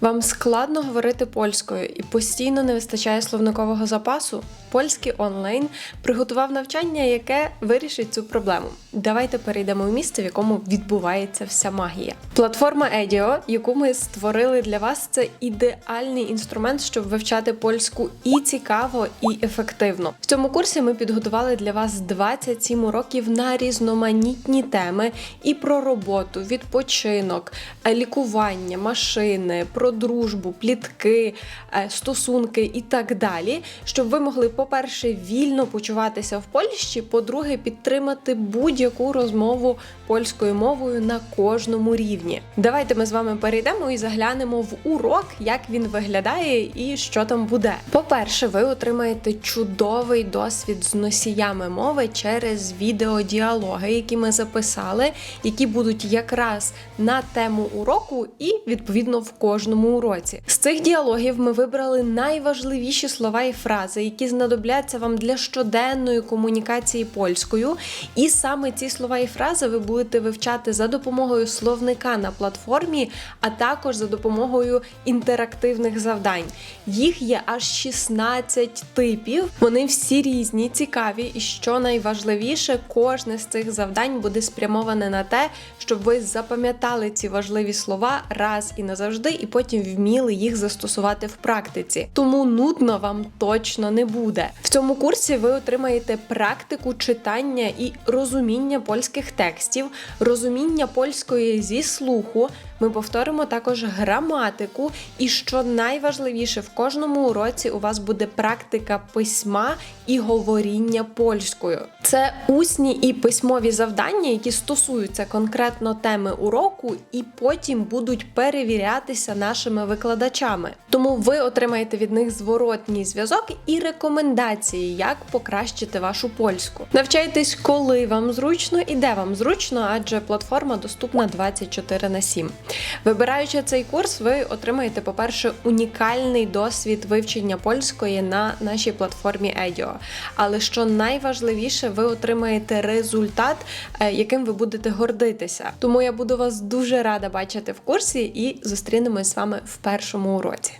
Вам складно говорити польською і постійно не вистачає словникового запасу? Польський онлайн приготував навчання, яке вирішить цю проблему. Давайте перейдемо в місце, в якому відбувається вся магія. Платформа Edio, яку ми створили для вас, це ідеальний інструмент, щоб вивчати польську і цікаво, і ефективно. В цьому курсі ми підготували для вас 27 уроків на різноманітні теми і про роботу, відпочинок, лікування, машини, про дружбу, плітки, е, стосунки і так далі, щоб ви могли, по-перше, вільно почуватися в Польщі, по-друге, підтримати будь-яку розмову польською мовою на кожному рівні. Давайте ми з вами перейдемо і заглянемо в урок, як він виглядає і що там буде. По-перше, ви отримаєте чудовий досвід з носіями мови через відеодіалоги, які ми записали, які будуть якраз на тему уроку і відповідно в кожному уроці. З цих діалогів ми вибрали найважливіші слова і фрази, які знадобляться вам для щоденної комунікації польською. І саме ці слова і фрази ви будете вивчати за допомогою словника на платформі, а також за допомогою інтерактивних завдань. Їх є аж 16 типів. Вони всі різні, цікаві, і що найважливіше, кожне з цих завдань буде спрямоване на те, щоб ви запам'ятали ці важливі слова раз і назавжди, і потім вміли їх застосувати в практиці. Тому нудно вам точно не буде. В цьому курсі ви отримаєте практику читання і розуміння польських текстів, розуміння польської зі слуху. Ми повторимо також граматику, і що найважливіше, в кожному уроці у вас буде практика письма і говоріння польською. Це усні і письмові завдання, які стосуються конкретно теми уроку, і потім будуть перевірятися нашими викладачами. Тому ви отримаєте від них зворотній зв'язок і рекомендації, як покращити вашу польську. Навчайтесь, коли вам зручно і де вам зручно, адже платформа доступна 24 на 7. Вибираючи цей курс, ви отримаєте, по-перше, унікальний досвід вивчення польської на нашій платформі Edio. Але що найважливіше, ви отримаєте результат, е, яким ви будете гордитися. Тому я буду вас дуже рада бачити в курсі і зустрінемось з вами в першому уроці.